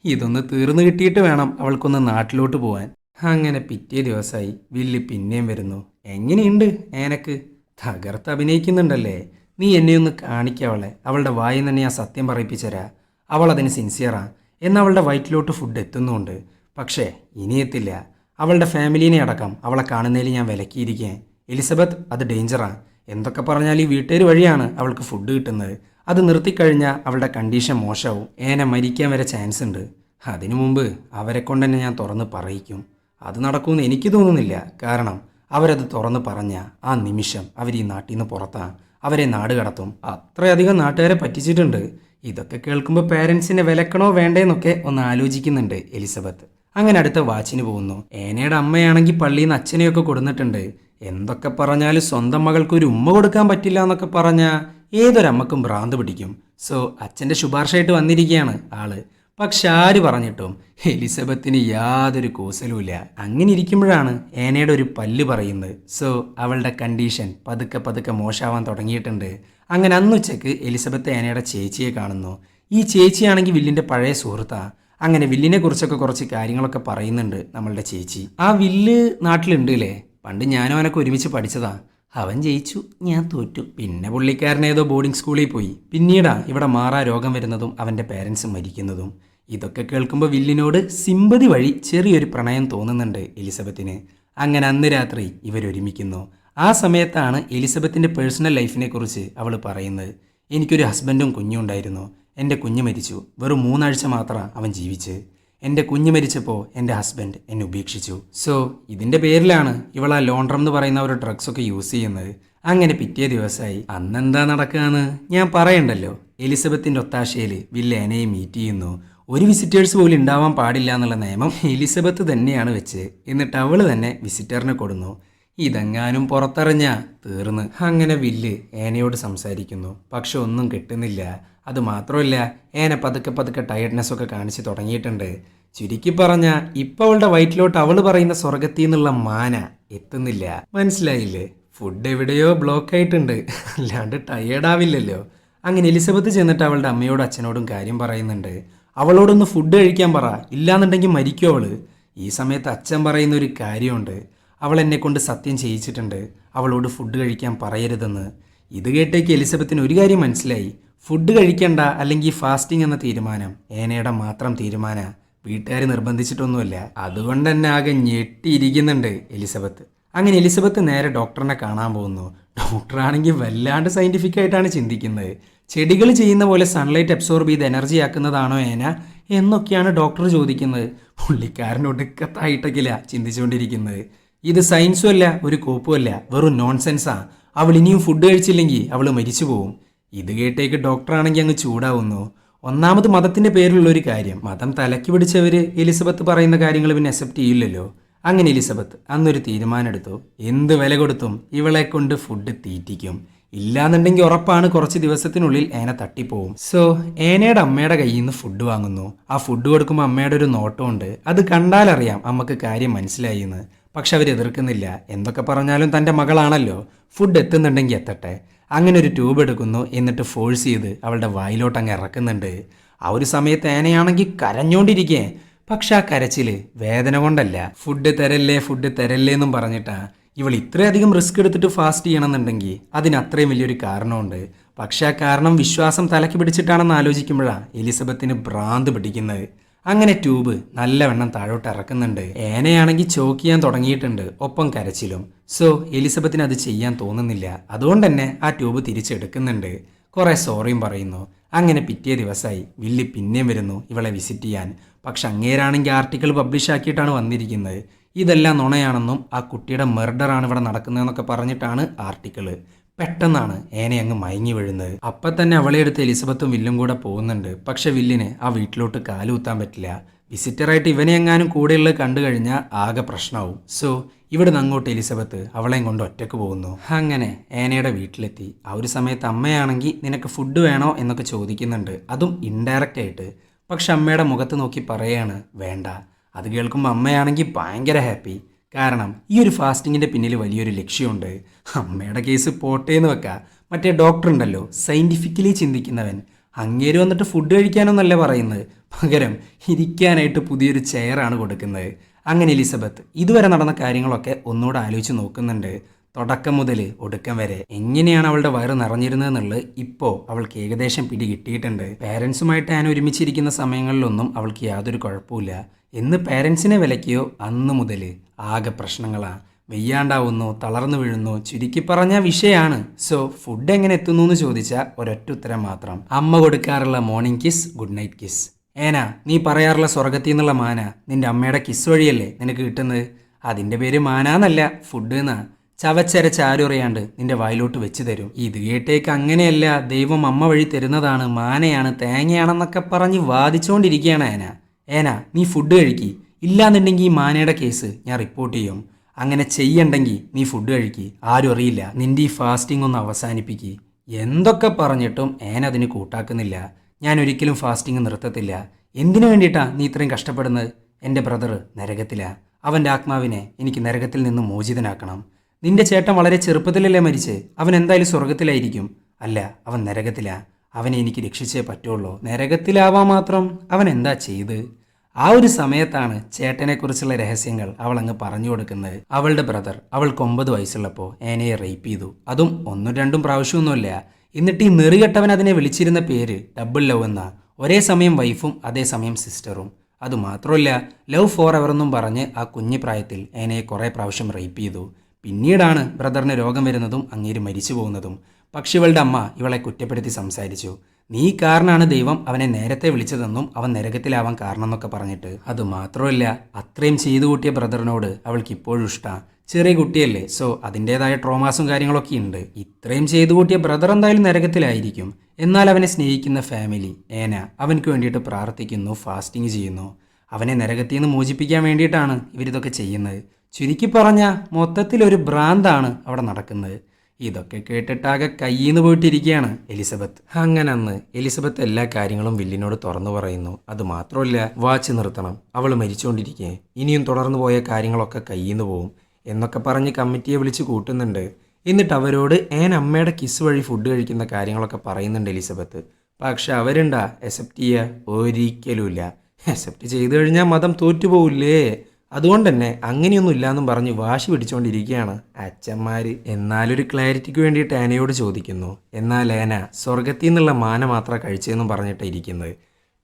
ഇതൊന്ന് തീർന്നു കിട്ടിയിട്ട് വേണം അവൾക്കൊന്ന് നാട്ടിലോട്ട് പോവാൻ. അങ്ങനെ പിറ്റേ ദിവസമായി വില്ലി പിന്നെയും വരുന്നു. എങ്ങനെയുണ്ട് ഏനക്ക്? തകർത്ത് അഭിനയിക്കുന്നുണ്ടല്ലേ? നീ എന്നെ ഒന്ന് കാണിക്കവളെ അവളുടെ വായിൽ തന്നെ ഞാൻ സത്യം പറയിപ്പിച്ചരാ അവൾ അതിന് സിൻസിയറാ എന്നാൽ അവളുടെ വയറ്റിലോട്ട് ഫുഡ് എത്തുന്നുണ്ട്. പക്ഷേ ഇനി എത്തില്ല. അവളുടെ ഫാമിലീനെ അടക്കം അവളെ കാണുന്നതിൽ ഞാൻ വിലക്കിയിരിക്കേ എലിസബത്ത് അത് ഡേഞ്ചറാ എന്തൊക്കെ പറഞ്ഞാൽ ഈ വീട്ടുകാർ വഴിയാണ് അവൾക്ക് ഫുഡ് കിട്ടുന്നത്. അത് നിർത്തിക്കഴിഞ്ഞാൽ അവളുടെ കണ്ടീഷൻ മോശമാവും. ഏനെ മരിക്കാൻ വരെ ചാൻസ് ഉണ്ട്. അതിനു മുമ്പ് അവരെ കൊണ്ട് തന്നെ ഞാൻ തുറന്ന് പറയിക്കും. അത് നടക്കുമെന്ന് എനിക്ക് തോന്നുന്നില്ല. കാരണം അവരത് തുറന്ന് പറഞ്ഞ ആ നിമിഷം അവർ ഈ നാട്ടിൽ നിന്ന് പുറത്താണ് അവരെ നാട് കടത്തും. അത്രയധികം നാട്ടുകാരെ പറ്റിച്ചിട്ടുണ്ട്. ഇതൊക്കെ കേൾക്കുമ്പോൾ പേരൻസിനെ വിലക്കണോ വേണ്ടേന്നൊക്കെ ഒന്ന് ആലോചിക്കുന്നുണ്ട് എലിസബത്ത്. അങ്ങനെ അടുത്ത വാച്ചിന് പോകുന്നു. ഏനയുടെ അമ്മയാണെങ്കിൽ പള്ളിയിൽ നിന്ന് അച്ഛനെയൊക്കെ കൊടുത്തിട്ടുണ്ട് എന്തൊക്കെ പറഞ്ഞാലും സ്വന്തം മകൾക്ക് ഒരു ഉമ്മ കൊടുക്കാൻ പറ്റില്ല എന്നൊക്കെ പറഞ്ഞാൽ ഏതൊരമ്മക്കും ഭ്രാന്ത് പിടിക്കും. സോ അച്ഛന്റെ ശുപാർശയായിട്ട് വന്നിരിക്കുകയാണ് ആൾ. പക്ഷെ ആര് പറഞ്ഞിട്ടും എലിസബത്തിന് യാതൊരു കൂസലുമില്ല അങ്ങനെ ഇരിക്കുമ്പോഴാണ് ഏനയുടെ ഒരു പല്ല് പറയുന്നത്. സോ അവളുടെ കണ്ടീഷൻ പതുക്കെ പതുക്കെ മോശാവാൻ തുടങ്ങിയിട്ടുണ്ട്. അങ്ങനെ അന്നുച്ചക്ക് എലിസബത്ത് ഏനയുടെ ചേച്ചിയെ കാണുന്നു. ഈ ചേച്ചിയാണെങ്കിൽ വില്ലിന്റെ പഴയ സുഹൃത്താണ് അങ്ങനെ വില്ലിനെ കുറിച്ചൊക്കെ കുറച്ച് കാര്യങ്ങളൊക്കെ പറയുന്നുണ്ട് നമ്മളുടെ ചേച്ചി. ആ വില്ല് നാട്ടിലുണ്ട് അല്ലേ പണ്ട് ഞാനും അവനൊക്കെ ഒരുമിച്ച് പഠിച്ചതാ. അവൻ ജയിച്ചു ഞാൻ തോറ്റു. പിന്നെ പുള്ളിക്കാരനേതോ ബോർഡിംഗ് സ്കൂളിൽ പോയി. പിന്നീടാ ഇവിടെ മാറാ രോഗം വരുന്നതും അവന്റെ പേരൻസ് മരിക്കുന്നതും. ഇതൊക്കെ കേൾക്കുമ്പോൾ വില്ലിനോട് സിമ്പതി വഴി ചെറിയൊരു പ്രണയം തോന്നുന്നുണ്ട് എലിസബത്തിന്. അങ്ങനെ അന്ന് രാത്രി ഇവരൊരുമിക്കുന്നു. ആ സമയത്താണ് എലിസബത്തിന്റെ പേഴ്സണൽ ലൈഫിനെ കുറിച്ച് അവൾ പറയുന്നത്. എനിക്കൊരു ഹസ്ബൻഡും കുഞ്ഞും ഉണ്ടായിരുന്നു. എന്റെ കുഞ്ഞ് മരിച്ചു. വെറും മൂന്നാഴ്ച മാത്രമാണ് അവൻ ജീവിച്ച്. എന്റെ കുഞ്ഞ് മരിച്ചപ്പോൾ എന്റെ ഹസ്ബൻഡ് എന്നെ ഉപേക്ഷിച്ചു. സോ ഇതിന്റെ പേരിലാണ് ഇവൾ ആ ലോണ്ട്രം എന്ന് പറയുന്ന ഒരു ഡ്രഗ്സൊക്കെ യൂസ് ചെയ്യുന്നത്. അങ്ങനെ പിറ്റേ ദിവസമായി അന്നെന്താ നടക്കുകയെന്ന് ഞാൻ പറയണ്ടല്ലോ. എലിസബത്തിന്റെ ഒത്താശയിൽ വില്ലേനയെ മീറ്റ് ചെയ്യുന്നു. ഒരു വിസിറ്റേഴ്സ് പോലും ഉണ്ടാവാൻ പാടില്ല എന്നുള്ള നിയമം എലിസബത്ത് തന്നെയാണ് വെച്ച്. എന്നിട്ട് അവൾ തന്നെ വിസിറ്ററിനെ കൊടുന്നു. ഇതെങ്ങാനും പുറത്തറിഞ്ഞാ തീർന്ന്. അങ്ങനെ വില്ല് ഏനയോട് സംസാരിക്കുന്നു. പക്ഷെ ഒന്നും കിട്ടുന്നില്ല. അത് മാത്രമല്ല ഏന പതുക്കെ പതുക്കെ ടയർഡ്നെസ് ഒക്കെ കാണിച്ച് തുടങ്ങിയിട്ടുണ്ട്. ചുരുക്കി പറഞ്ഞ ഇപ്പൊ അവളുടെ വയറ്റിലോട്ട് അവൾ പറയുന്ന സ്വർഗത്തിൽ നിന്നുള്ള മാന എത്തുന്നില്ല. മനസ്സിലായില്ലേ? ഫുഡ് എവിടെയോ ബ്ലോക്ക് ആയിട്ടുണ്ട്. അല്ലാണ്ട് ടയേർഡാവില്ലല്ലോ അങ്ങനെ എലിസബത്ത് ചെന്നിട്ട് അവളുടെ അമ്മയോടും അച്ഛനോടും കാര്യം പറയുന്നുണ്ട്. അവളോടൊന്ന് ഫുഡ് കഴിക്കാൻ പറ. ഇല്ലാന്നുണ്ടെങ്കിൽ മരിക്കും അവൾ? ഈ സമയത്ത് അച്ഛൻ പറയുന്ന ഒരു കാര്യമുണ്ട്. അവൾ എന്നെ കൊണ്ട് സത്യം ചെയ്യിച്ചിട്ടുണ്ട്. അവളോട് ഫുഡ് കഴിക്കാൻ പറയരുതെന്ന്. ഇത് കേട്ടേക്ക് എലിസബത്തിന് ഒരു കാര്യം മനസ്സിലായി. ഫുഡ് കഴിക്കണ്ട അല്ലെങ്കിൽ ഫാസ്റ്റിംഗ് എന്ന തീരുമാനം ഏനയുടെ മാത്രം തീരുമാന വീട്ടുകാർ നിർബന്ധിച്ചിട്ടൊന്നുമില്ല. അതുകൊണ്ട് തന്നെ ആകെ ഞെട്ടിയിരിക്കുന്നുണ്ട് എലിസബത്ത്. അങ്ങനെ എലിസബത്ത് നേരെ ഡോക്ടറിനെ കാണാൻ പോകുന്നു. ഡോക്ടറാണെങ്കിൽ വല്ലാണ്ട് സയന്റിഫിക് ആയിട്ടാണ് ചിന്തിക്കുന്നത്. ചെടികൾ ചെയ്യുന്ന പോലെ സൺലൈറ്റ് അബ്സോർബ് ചെയ്ത് എനർജി ആക്കുന്നതാണോ ഏന എന്നൊക്കെയാണ് ഡോക്ടർ ചോദിക്കുന്നത്. പുള്ളിക്കാരൻ ഒടുക്കത്തായിട്ടൊക്കെയില്ല ചിന്തിച്ചുകൊണ്ടിരിക്കുന്നത്. ഇത് സയൻസും അല്ല ഒരു കോപ്പും അല്ല. വെറും നോൺസെൻസാ അവൾ ഇനിയും ഫുഡ് കഴിച്ചില്ലെങ്കിൽ അവൾ മരിച്ചു പോവും ഇത് കേട്ടേക്ക് ഡോക്ടറാണെങ്കിൽ അങ്ങ് ചൂടാവുന്നു. ഒന്നാമത് മതത്തിന്റെ പേരിലുള്ള ഒരു കാര്യം. മതം തലയ്ക്ക് പിടിച്ചവർ എലിസബത്ത് പറയുന്ന കാര്യങ്ങൾ പിന്നെ അക്സെപ്റ്റ് ചെയ്യില്ലല്ലോ. അങ്ങനെ എലിസബത്ത് അന്നൊരു തീരുമാനമെടുത്തു. എന്ത് വില കൊടുത്തും ഇവളെ കൊണ്ട് ഫുഡ് തീറ്റിക്കും. ഇല്ലാന്നുണ്ടെങ്കിൽ ഉറപ്പാണ് കുറച്ച് ദിവസത്തിനുള്ളിൽ ഏന തട്ടിപ്പോവും. സോ ഏനയുടെ അമ്മയുടെ കയ്യിൽ നിന്ന് ഫുഡ് വാങ്ങുന്നു. ആ ഫുഡ് കൊടുക്കുമ്പോൾ അമ്മയുടെ ഒരു നോട്ടമുണ്ട്. അത് കണ്ടാലറിയാം അമ്മയ്ക്ക് കാര്യം മനസ്സിലായി എന്ന് പക്ഷെ അവർ എതിർക്കുന്നില്ല. എന്തൊക്കെ പറഞ്ഞാലും തന്റെ മകളാണല്ലോ. ഫുഡ് എത്തുന്നുണ്ടെങ്കിൽ എത്തട്ടെ. അങ്ങനെ ഒരു ട്യൂബ് എടുക്കുന്നു എന്നിട്ട് ഫോഴ്സ് ചെയ്ത് അവളുടെ വായിലോട്ട് അങ്ങ് ഇറക്കുന്നുണ്ട്. ആ ഒരു സമയത്ത് ഏനയാണെങ്കിൽ കരഞ്ഞോണ്ടിരിക്കേ. പക്ഷെ ആ കരച്ചിൽ വേദന കൊണ്ടല്ല. ഫുഡ് തരല്ലേ ഫുഡ് തരല്ലേ എന്നും പറഞ്ഞിട്ടാ ഇവൾ ഇത്രയധികം റിസ്ക് എടുത്തിട്ട് ഫാസ്റ്റ് ചെയ്യണമെന്നുണ്ടെങ്കിൽ അതിന് അത്രയും വലിയൊരു കാരണമുണ്ട്. പക്ഷെ ആ കാരണം വിശ്വാസം തലക്ക് പിടിച്ചിട്ടാണെന്ന് ആലോചിക്കുമ്പോഴാണ് എലിസബത്തിന് ഭ്രാന്ത് പിടിക്കുന്നത്. അങ്ങനെ ട്യൂബ് നല്ലവണ്ണം താഴോട്ട് ഇറക്കുന്നുണ്ട്. ഏനയാണെങ്കിൽ ചോക്ക് ചെയ്യാൻ തുടങ്ങിയിട്ടുണ്ട്. ഒപ്പം കരച്ചിലും. സോ എലിസബത്തിന് അത് ചെയ്യാൻ തോന്നുന്നില്ല. അതുകൊണ്ട് തന്നെ ആ ട്യൂബ് തിരിച്ചെടുക്കുന്നുണ്ട്. കുറേ സോറിയും പറയുന്നു. അങ്ങനെ പിറ്റേ ദിവസമായി വില്ലി പിന്നെയും വരുന്നു ഇവളെ വിസിറ്റ് ചെയ്യാൻ. പക്ഷെ അങ്ങേരാണെങ്കിൽ ആർട്ടിക്കിൾ പബ്ലിഷ് ആക്കിയിട്ടാണ് വന്നിരിക്കുന്നത്. ഇതെല്ലാം നുണയാണെന്നും ആ കുട്ടിയുടെ മെർഡറാണ് ഇവിടെ നടക്കുന്നതെന്നൊക്കെ പറഞ്ഞിട്ടാണ് ആർട്ടിക്കിൾ. പെട്ടെന്നാണ് ഏനെ അങ്ങ് മയങ്ങി വീഴുന്നത്. അപ്പം തന്നെ അവളെ എടുത്ത് എലിസബത്തും വില്ലും കൂടെ പോകുന്നുണ്ട്. പക്ഷെ വില്ലിന് ആ വീട്ടിലോട്ട് കാലുകുത്താൻ പറ്റില്ല. വിസിറ്ററായിട്ട് ഇവനെ എങ്ങാനും കൂടെയുള്ളത് കണ്ടു കഴിഞ്ഞാൽ ആകെ പ്രശ്നമാവും. സോ ഇവിടുന്ന് അങ്ങോട്ട് എലിസബത്ത് അവളെയും കൊണ്ട് ഒറ്റയ്ക്ക് പോകുന്നു. അങ്ങനെ ഏനയുടെ വീട്ടിലെത്തി. ആ ഒരു സമയത്ത് അമ്മയാണെങ്കിൽ നിനക്ക് ഫുഡ് വേണോ എന്നൊക്കെ ചോദിക്കുന്നുണ്ട്. അതും ഇൻഡയറക്റ്റ് ആയിട്ട്. പക്ഷെ അമ്മയുടെ മുഖത്ത് നോക്കി പറയാണ് വേണ്ട. അത് കേൾക്കുമ്പോൾ അമ്മയാണെങ്കിൽ ഭയങ്കര ഹാപ്പി കാരണം ഈ ഒരു ഫാസ്റ്റിങ്ങിന്റെ പിന്നിൽ വലിയൊരു ലക്ഷ്യമുണ്ട്. അമ്മയുടെ കേസ് പോട്ടെ എന്ന് വെക്കാം. മറ്റേ ഡോക്ടർ ഉണ്ടല്ലോ സയന്റിഫിക്കലി ചിന്തിക്കുന്നവൻ. അങ്ങേര് വന്നിട്ട് ഫുഡ് കഴിക്കാനൊന്നല്ല പറയുന്നത്. പകരം ഇരിക്കാനായിട്ട് പുതിയൊരു ചെയറാണ് കൊടുക്കുന്നത്. അങ്ങനെ എലിസബത്ത് ഇതുവരെ നടന്ന കാര്യങ്ങളൊക്കെ ഒന്നുകൂടെ ആലോചിച്ച് നോക്കുന്നുണ്ട്. തുടക്കം മുതൽ ഒടുക്കം വരെ. എങ്ങനെയാണ് അവളുടെ വയറ് നിറഞ്ഞിരുന്നതെന്നുള്ളത് ഇപ്പോൾ അവൾക്ക് ഏകദേശം പിടി കിട്ടിയിട്ടുണ്ട് പേരൻസുമായിട്ട് ഞാൻ ഒരുമിച്ചിരിക്കുന്ന സമയങ്ങളിലൊന്നും അവൾക്ക് യാതൊരു കുഴപ്പമില്ല എന്ന് പേരൻസിനെ വിലക്കിയോ അന്ന് മുതൽ ആകെ പ്രശ്നങ്ങളാണ് വെയ്യാണ്ടാവുന്നു തളർന്നു വീഴുന്നു ചുരുക്കി പറഞ്ഞ വിഷയമാണ് സോ ഫുഡ് എങ്ങനെ എത്തുന്നു എന്ന് ചോദിച്ചാൽ ഒരൊറ്റ ഉത്തരം മാത്രം. അമ്മ കൊടുക്കാറുള്ള morning kiss good night kiss Ena നീ പറയാറുള്ള സ്വർഗത്തിൽ നിന്നുള്ള മാന? നിന്റെ അമ്മയുടെ കിസ് വഴിയല്ലേ നിനക്ക് കിട്ടുന്നത്? അതിന്റെ പേര് മാനാന്നല്ല ഫുഡ് എന്നാ. ചവച്ചരച്ച് ആരുറിയാണ്ട് നിന്റെ വായിലോട്ട് വെച്ച് തരും. ഇത് കേട്ടേക്ക് അങ്ങനെയല്ല ദൈവം അമ്മ വഴി തരുന്നതാണ്. മാനയാണ് തേങ്ങയാണെന്നൊക്കെ പറഞ്ഞ് വാദിച്ചുകൊണ്ടിരിക്കുകയാണ് ഏന. ഏന നീ ഫുഡ് കഴിക്കി. ഇല്ലാന്നുണ്ടെങ്കിൽ ഈ മാനയുടെ കേസ് ഞാൻ റിപ്പോർട്ട് ചെയ്യും. അങ്ങനെ ചെയ്യണ്ടെങ്കിൽ നീ ഫുഡ് കഴിക്കി. ആരും അറിയില്ല. നിന്റെ ഈ ഫാസ്റ്റിംഗ് ഒന്ന് അവസാനിപ്പിക്ക്. എന്തൊക്കെ പറഞ്ഞിട്ടും ഏനതിന് കൂട്ടാക്കുന്നില്ല. ഞാൻ ഒരിക്കലും ഫാസ്റ്റിംഗ് നിർത്തത്തില്ല. എന്തിനു വേണ്ടിയിട്ടാ നീ ഇത്രയും കഷ്ടപ്പെടുന്നത്? എന്റെ ബ്രദർ നരകത്തിലാണ് അവന്റെ ആത്മാവിനെ എനിക്ക് നരകത്തിൽ നിന്ന് മോചിതനാക്കണം. നിന്റെ ചേട്ടൻ വളരെ ചെറുപ്പത്തിലല്ലേ മരിച്ച്? അവൻ എന്തായാലും സ്വർഗത്തിലായിരിക്കും. അല്ല അവൻ നരകത്തിലാണ് അവനെ എനിക്ക് രക്ഷിച്ചേ പറ്റുള്ളൂ. നരകത്തിലാവാൻ മാത്രം അവൻ എന്താ ചെയ്ത്? ആ ഒരു സമയത്താണ് ചേട്ടനെക്കുറിച്ചുള്ള രഹസ്യങ്ങൾ അവൾ അങ്ങ് പറഞ്ഞു കൊടുക്കുന്നത്. അവളുടെ ബ്രദർ അവൾക്ക് ഒമ്പത് വയസ്സുള്ളപ്പോൾ ഏനയെ റേപ്പ് ചെയ്തു. അതും ഒന്നും രണ്ടും പ്രാവശ്യമൊന്നുമില്ല. എന്നിട്ട് ഈ നെറികെട്ടവൻ അതിനെ വിളിച്ചിരുന്ന പേര് ഡബിൾ ലവ് എന്ന. ഒരേ സമയം വൈഫും അതേസമയം സിസ്റ്ററും അതുമാത്രമല്ല ലവ് ഫോർ എവർ എന്നും പറഞ്ഞ് ആ കുഞ്ഞു പ്രായത്തിൽ ഏനയെ കുറേ പ്രാവശ്യം റേപ്പ് ചെയ്തു. പിന്നീടാണ് ബ്രദറിന് രോഗം വരുന്നതും അങ്ങേര് മരിച്ചു പോകുന്നതും. പക്ഷെ ഇവളുടെ അമ്മ ഇവളെ കുറ്റപ്പെടുത്തി സംസാരിച്ചു. നീ കാരണമാണ് ദൈവം അവനെ നേരത്തെ വിളിച്ചതെന്നും അവൻ നരകത്തിലാവാൻ കാരണം എന്നൊക്കെ പറഞ്ഞിട്ട്. അത് മാത്രമല്ല അത്രയും ചെയ്തു കൂട്ടിയ ബ്രദറിനോട് അവൾക്ക് ഇപ്പോഴും ഇഷ്ടമാണ് ചെറിയ കുട്ടിയല്ലേ സോ അതിന്റെതായ ട്രോമാസും കാര്യങ്ങളൊക്കെ ഉണ്ട്. ഇത്രയും ചെയ്തു കൂട്ടിയ ബ്രദർ എന്തായാലും നരകത്തിലായിരിക്കും. എന്നാൽ അവനെ സ്നേഹിക്കുന്ന ഫാമിലി ഏന അവനക്ക് വേണ്ടിയിട്ട് പ്രാർത്ഥിക്കുന്നു ഫാസ്റ്റിംഗ് ചെയ്യുന്നു. അവനെ നരകത്തിൽ നിന്ന് മോചിപ്പിക്കാൻ വേണ്ടിയിട്ടാണ് ഇവരിതൊക്കെ ചെയ്യുന്നത്. ചുരുക്കി പറഞ്ഞ മൊത്തത്തിൽ ഒരു ഭ്രാന്താണ് അവിടെ നടക്കുന്നത്. ഇതൊക്കെ കേട്ടിട്ടാകെ കയ്യിന്ന് പോയിട്ടിരിക്കുകയാണ് എലിസബത്ത്. അങ്ങനെ അന്ന് എലിസബത്ത് എല്ലാ കാര്യങ്ങളും വില്ലിനോട് തുറന്നു പറയുന്നു. അത് മാത്രമല്ല വാച്ച് നിർത്തണം. അവൾ മരിച്ചുകൊണ്ടിരിക്കേ ഇനിയും തുടർന്നു പോയ കാര്യങ്ങളൊക്കെ കയ്യിന്ന് പോവും എന്നൊക്കെ പറഞ്ഞ് കമ്മിറ്റിയെ വിളിച്ച് കൂട്ടുന്നുണ്ട്. എന്നിട്ട് അവരോട് ഏൻ അമ്മയുടെ കിസ് വഴി ഫുഡ് കഴിക്കുന്ന കാര്യങ്ങളൊക്കെ പറയുന്നുണ്ട് എലിസബത്ത്. പക്ഷെ അവരുണ്ടാ അക്സെപ്റ്റ് ചെയ്യുക ഒരിക്കലുമില്ല. അക്സെപ്റ്റ് ചെയ്തു കഴിഞ്ഞാൽ മതം തോറ്റുപോകില്ലേ അതുകൊണ്ട് തന്നെ അങ്ങനെയൊന്നും ഇല്ലാന്നും പറഞ്ഞ് വാശി പിടിച്ചുകൊണ്ടിരിക്കുകയാണ് അച്ഛന്മാര്. എന്നാലൊരു ക്ലാരിറ്റിക്ക് വേണ്ടിയിട്ട് ആനയോട് ചോദിക്കുന്നു. എന്നാൽ ആന സ്വർഗത്തിൽ നിന്നുള്ള മാന മാത്രം കഴിച്ചതെന്നും പറഞ്ഞിട്ട് ഇരിക്കുന്നത്.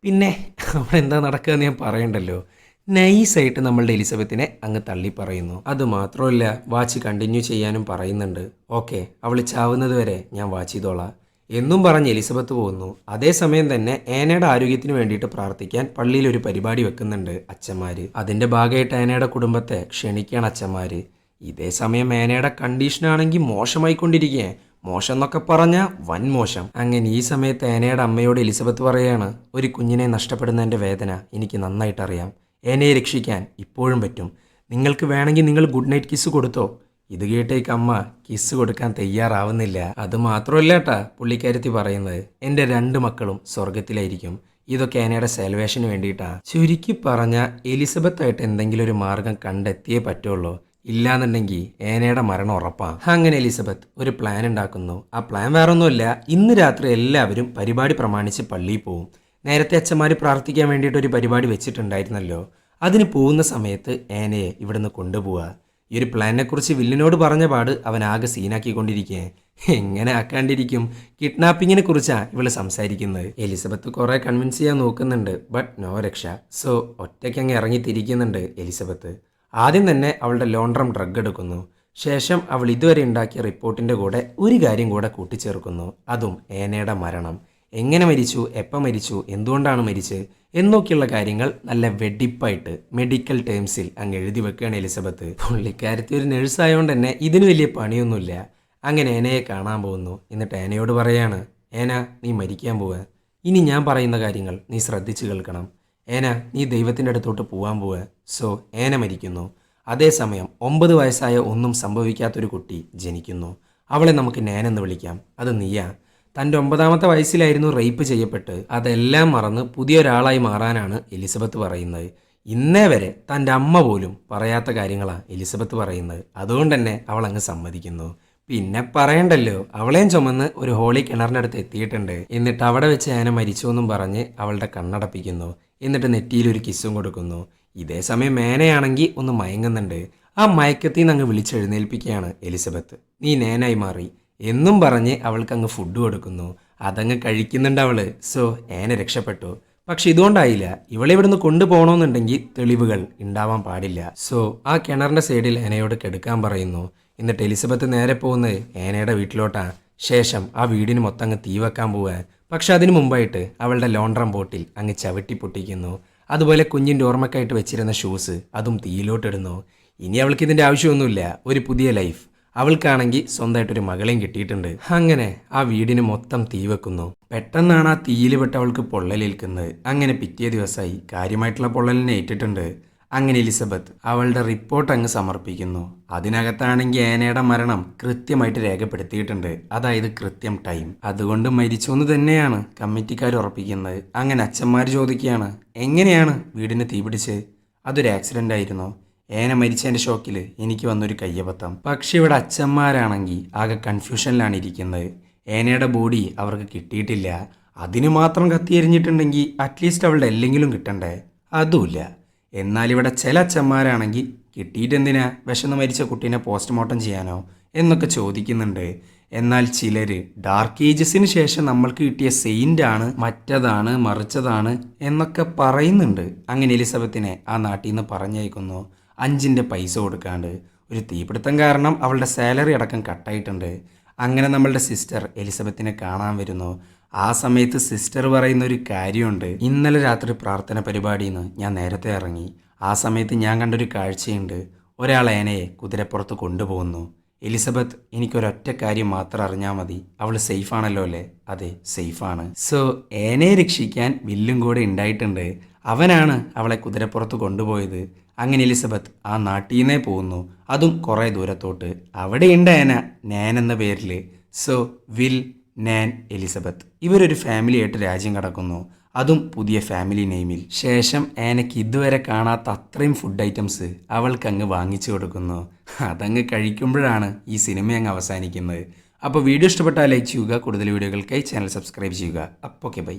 പിന്നെ അവിടെ എന്താ നടക്കുക എന്ന് ഞാൻ പറയണ്ടല്ലോ. നൈസായിട്ട് നമ്മളുടെ എലിസബത്തിനെ അങ്ങ് തള്ളി പറയുന്നു. അത് മാത്രമല്ല വാച്ച് കണ്ടിന്യൂ ചെയ്യാനും പറയുന്നുണ്ട്. ഓക്കെ അവൾ ചാവുന്നത് വരെ ഞാൻ വാച്ച് ചെയ്തോളാം. എന്നും പറഞ്ഞ് എലിസബത്ത് പോകുന്നു. അതേസമയം തന്നെ ഏനയുടെ ആരോഗ്യത്തിന് വേണ്ടിയിട്ട് പ്രാർത്ഥിക്കാൻ പള്ളിയിൽ ഒരു പരിപാടി വെക്കുന്നുണ്ട് അച്ഛന്മാര്. അതിന്റെ ഭാഗമായിട്ട് ഏനയുടെ കുടുംബത്തെ ക്ഷണിക്കുകയാണ് അച്ഛന്മാര്. ഇതേ സമയം ഏനയുടെ കണ്ടീഷനാണെങ്കിൽ മോശമായിക്കൊണ്ടിരിക്കേ മോശം എന്നൊക്കെ പറഞ്ഞ വൻ മോശം. അങ്ങനെ ഈ സമയത്ത് ഏനയുടെ അമ്മയോട് എലിസബത്ത് പറയാണ് ഒരു കുഞ്ഞിനെ നഷ്ടപ്പെടുന്നതിന്റെ വേദന എനിക്ക് നന്നായിട്ടറിയാം. ഏനയെ രക്ഷിക്കാൻ ഇപ്പോഴും പറ്റും. നിങ്ങൾക്ക് വേണമെങ്കിൽ നിങ്ങൾ ഗുഡ് നൈറ്റ് കിസ് കൊടുത്തോ? ഇത് കേട്ടേക്ക് അമ്മ കിസ് കൊടുക്കാൻ തയ്യാറാവുന്നില്ല. അത് മാത്രമല്ല ഏട്ടാ പുള്ളിക്കാരത്തി പറയുന്നത്. എന്റെ രണ്ട് മക്കളും സ്വർഗത്തിലായിരിക്കും ഇതൊക്കെ അനയുടെ സെൽവേഷന് വേണ്ടിയിട്ടാ. ചുരുക്കി പറഞ്ഞ എലിസബത്ത് ആയിട്ട് എന്തെങ്കിലും ഒരു മാർഗം കണ്ടെത്തിയേ പറ്റുള്ളൂ. ഇല്ലാന്നുണ്ടെങ്കിൽ ഏനയുടെ മരണം ഉറപ്പാണ് അങ്ങനെ എലിസബത്ത് ഒരു പ്ലാൻ ഉണ്ടാക്കുന്നു. ആ പ്ലാൻ വേറൊന്നുമില്ല ഇന്ന് രാത്രി എല്ലാവരും പരിപാടി പ്രമാണിച്ച് പള്ളിയിൽ പോവും. നേരത്തെ അച്ഛന്മാർ പ്രാർത്ഥിക്കാൻ വേണ്ടിയിട്ട് ഒരു പരിപാടി വെച്ചിട്ടുണ്ടായിരുന്നല്ലോ. അതിന് പോകുന്ന സമയത്ത് ഏനയെ ഇവിടുന്ന് കൊണ്ടുപോവുക ഈ ഒരു പ്ലാനിനെ കുറിച്ച് വില്ലിനോട് പറഞ്ഞ പാട് അവൻ ആകെ സീനാക്കിക്കൊണ്ടിരിക്കേ. എങ്ങനെ ആക്കാണ്ടിരിക്കും? കിഡ്നാപ്പിങ്ങിനെ കുറിച്ചാണ് ഇവൾ സംസാരിക്കുന്നത്. എലിസബത്ത് കുറെ കൺവിൻസ് ചെയ്യാൻ നോക്കുന്നുണ്ട് ബട്ട് നോ രക്ഷ. സോ ഒറ്റയ്ക്ക് അങ്ങ് ഇറങ്ങി തിരിക്കുന്നുണ്ട് എലിസബത്ത്. ആദ്യം തന്നെ അവളുടെ ലോണ്ട്രം ഡ്രഗ് എടുക്കുന്നു. ശേഷം അവൾ ഇതുവരെ ഉണ്ടാക്കിയ റിപ്പോർട്ടിന്റെ കൂടെ ഒരു കാര്യം കൂടെ കൂട്ടിച്ചേർക്കുന്നു. അതും ഏനയുടെ മരണം. എങ്ങനെ മരിച്ചു എപ്പോൾ മരിച്ചു എന്തുകൊണ്ടാണ് മരിച്ച് എന്നൊക്കെയുള്ള കാര്യങ്ങൾ നല്ല വെടിപ്പായിട്ട് മെഡിക്കൽ ടേംസിൽ അങ്ങ് എഴുതി വെക്കുകയാണ് എലിസബത്ത്. പുള്ളിക്കാരത്തി ഒരു നഴ്സ് ആയതുകൊണ്ട് തന്നെ ഇതിന് വലിയ പണിയൊന്നുമില്ല. അങ്ങനെ ഏനയെ കാണാൻ പോകുന്നു. എന്നിട്ട് ഏനയോട് പറയാണ് ഏന നീ മരിക്കാൻ പോവുക ഇനി ഞാൻ പറയുന്ന കാര്യങ്ങൾ നീ ശ്രദ്ധിച്ചു കേൾക്കണം. ഏന നീ ദൈവത്തിന്റെ അടുത്തോട്ട് പോകാൻ പോവുക സോ ഏന മരിക്കുന്നു. അതേസമയം ഒമ്പത് വയസ്സായ ഒന്നും സംഭവിക്കാത്തൊരു കുട്ടി ജനിക്കുന്നു. അവളെ നമുക്ക് നേനെന്ന് വിളിക്കാം. അത് നീയാ. തന്റെ ഒമ്പതാമത്തെ വയസ്സിലായിരുന്നു റേപ്പ് ചെയ്യപ്പെട്ട്. അതെല്ലാം മറന്ന് പുതിയൊരാളായി മാറാനാണ് എലിസബത്ത് പറയുന്നത്. ഇന്നേ വരെ തന്റെ അമ്മ പോലും പറയാത്ത കാര്യങ്ങളാണ് എലിസബത്ത് പറയുന്നത്. അതുകൊണ്ട് തന്നെ അവൾ അങ്ങ് സമ്മതിക്കുന്നു. പിന്നെ പറയണ്ടല്ലോ അവളെയും ചുമന്ന് ഒരു ഹോളി കിണറിന്റെ അടുത്ത് എത്തിയിട്ടുണ്ട്. എന്നിട്ട് അവിടെ വെച്ച് ആന മരിച്ചു എന്നും പറഞ്ഞ് അവളുടെ കണ്ണടപ്പിക്കുന്നു. എന്നിട്ട് നെറ്റിയിൽ ഒരു കിസ്സും കൊടുക്കുന്നു. ഇതേ സമയം മേനയാണെങ്കിൽ ഒന്ന് മയങ്ങുന്നുണ്ട്. ആ മയക്കത്തിൽ നിന്ന് അങ്ങ് വിളിച്ചെഴുന്നേൽപ്പിക്കുകയാണ് എലിസബത്ത്. നീ നേനായി മാറി. എന്നും പറഞ്ഞ് അവൾക്ക് അങ്ങ് ഫുഡ് കൊടുക്കുന്നു. അതങ്ങ് കഴിക്കുന്നുണ്ട് അവൾ. സോ ഏനെ രക്ഷപ്പെട്ടു. പക്ഷെ ഇതുകൊണ്ടായില്ല. ഇവളെ ഇവിടുന്ന് കൊണ്ടുപോകണമെന്നുണ്ടെങ്കിൽ തെളിവുകൾ ഉണ്ടാവാൻ പാടില്ല. സോ ആ കിണറിന്റെ സൈഡിൽ ഏനയോട് കെടുക്കാൻ പറയുന്നു. എന്നിട്ട് എലിസബത്ത് നേരെ പോകുന്നത് ഏനയുടെ വീട്ടിലോട്ടാ. ശേഷം ആ വീടിന് മൊത്തം അങ്ങ് തീ വെക്കാൻ പോവാൻ പക്ഷെ അതിനു മുമ്പായിട്ട് അവളുടെ ലോണ്ട്രം ബോട്ടിൽ അങ്ങ് ചവിട്ടി പൊട്ടിക്കുന്നു. അതുപോലെ കുഞ്ഞിന്റെ ഓർമ്മക്കായിട്ട് വെച്ചിരുന്ന ഷൂസ് അതും തീയിലോട്ടിടുന്നു. ഇനി അവൾക്ക് ഇതിന്റെ ആവശ്യമൊന്നുമില്ല. ഒരു പുതിയ ലൈഫ് അവൾക്കാണെങ്കിൽ സ്വന്തമായിട്ടൊരു മകളെയും കിട്ടിയിട്ടുണ്ട്. അങ്ങനെ ആ വീടിന് മൊത്തം തീ വെക്കുന്നു. പെട്ടെന്നാണ് ആ തീയിൽ പെട്ട് അവൾക്ക് പൊള്ളലേൽക്കുന്നത് അങ്ങനെ പിറ്റേ ദിവസമായി കാര്യമായിട്ടുള്ള പൊള്ളലിനെ ഏറ്റിട്ടുണ്ട്. അങ്ങനെ എലിസബത്ത് അവളുടെ റിപ്പോർട്ട് അങ്ങ് സമർപ്പിക്കുന്നു. അതിനകത്താണെങ്കിൽ ഏനയുടെ മരണം കൃത്യമായിട്ട് രേഖപ്പെടുത്തിയിട്ടുണ്ട്. അതായത് കൃത്യം ടൈം. അതുകൊണ്ട് മരിച്ചു എന്ന് തന്നെയാണ് കമ്മിറ്റിക്കാർ ഉറപ്പിക്കുന്നത്. അങ്ങനെ അച്ഛന്മാർ ചോദിക്കുകയാണ് എങ്ങനെയാണ് വീടിന് തീപിടിച്ച്? അതൊരു ആക്സിഡന്റ് ആയിരുന്നോ? ഏന മരിച്ചതിന്റെ ഷോക്കിൽ എനിക്ക് വന്നൊരു കയ്യബദ്ധം. പക്ഷെ ഇവിടെ അച്ഛന്മാരാണെങ്കിൽ ആകെ കൺഫ്യൂഷനിലാണ് ഇരിക്കുന്നത്. ഏനയുടെ ബോഡി അവർക്ക് കിട്ടിയിട്ടില്ല. അതിന് മാത്രം കത്തിയെരിഞ്ഞിട്ടുണ്ടെങ്കിൽ അറ്റ്ലീസ്റ്റ് അവളുടെ എല്ലെങ്കിലും കിട്ടണ്ടേ? അതുമില്ല. എന്നാൽ ഇവിടെ ചില അച്ഛന്മാരാണെങ്കിൽ കിട്ടിയിട്ടെന്തിനാ വിശന്ന് മരിച്ച കുട്ടീനെ പോസ്റ്റ്മോർട്ടം ചെയ്യാനോ എന്നൊക്കെ ചോദിക്കുന്നുണ്ട്. എന്നാൽ ചിലർ ഡാർക്ക് ഏജസിന് ശേഷം നമ്മൾക്ക് കിട്ടിയ സെയിന്റ് ആണ് മറ്റതാണ് മറിച്ചതാണ് എന്നൊക്കെ പറയുന്നുണ്ട്. അങ്ങനെ എലിസബത്തിനെ ആ നാട്ടിൽ നിന്ന് പറഞ്ഞയക്കുന്നു. അഞ്ചിന്റെ പൈസ കൊടുക്കാണ്ട് ഒരു തീപിടുത്തം കാരണം അവളുടെ സാലറി അടക്കം കട്ടായിട്ടുണ്ട് അങ്ങനെ നമ്മളുടെ സിസ്റ്റർ എലിസബത്തിനെ കാണാൻ വരുന്നു. ആ സമയത്ത് സിസ്റ്റർ പറയുന്ന ഒരു കാര്യമുണ്ട്. ഇന്നലെ രാത്രി പ്രാർത്ഥന പരിപാടിയിൽ നിന്ന് ഞാൻ നേരത്തെ ഇറങ്ങി. ആ സമയത്ത് ഞാൻ കണ്ടൊരു കാഴ്ചയുണ്ട്. ഒരാൾ ഏനയെ കുതിരപ്പുറത്ത് കൊണ്ടുപോകുന്നു. എലിസബത്ത് എനിക്കൊരൊറ്റ കാര്യം മാത്രം അറിഞ്ഞാൽ മതി. അവൾ സേഫാണല്ലോ അല്ലേ? അതെ സേഫാണ് സോ ഏനയെ രക്ഷിക്കാൻ വില്ലും കൂടെ ഉണ്ടായിട്ടുണ്ട്. അവനാണ് അവളെ കുതിരപ്പുറത്ത് കൊണ്ടുപോയത്. അങ്ങനെ എലിസബത്ത് ആ നാട്ടിൽ നിന്നേ പോകുന്നു. അതും കുറേ ദൂരത്തോട്ട്. അവിടെയുണ്ട് ഏന നാൻ എന്ന പേരിൽ. So Will Nan Elizabeth. ഇവരൊരു ഫാമിലി ആയിട്ട് രാജ്യം കടക്കുന്നു. അതും പുതിയ ഫാമിലി നെയിമിൽ. ശേഷം ഏനയ്ക്ക് ഇതുവരെ കാണാത്ത അത്രയും ഫുഡ് ഐറ്റംസ് അവൾക്ക് അങ്ങ് വാങ്ങിച്ചു കൊടുക്കുന്നു. അതങ്ങ് കഴിക്കുമ്പോഴാണ് ഈ സിനിമ അങ്ങ് അവസാനിക്കുന്നത്. അപ്പോൾ വീഡിയോ ഇഷ്ടപ്പെട്ടാൽ ലൈക്ക് ചെയ്യുക കൂടുതൽ വീഡിയോകൾക്കായി ചാനൽ സബ്സ്ക്രൈബ് ചെയ്യുക. അപ്പോൾ ഓക്കെ ബൈ.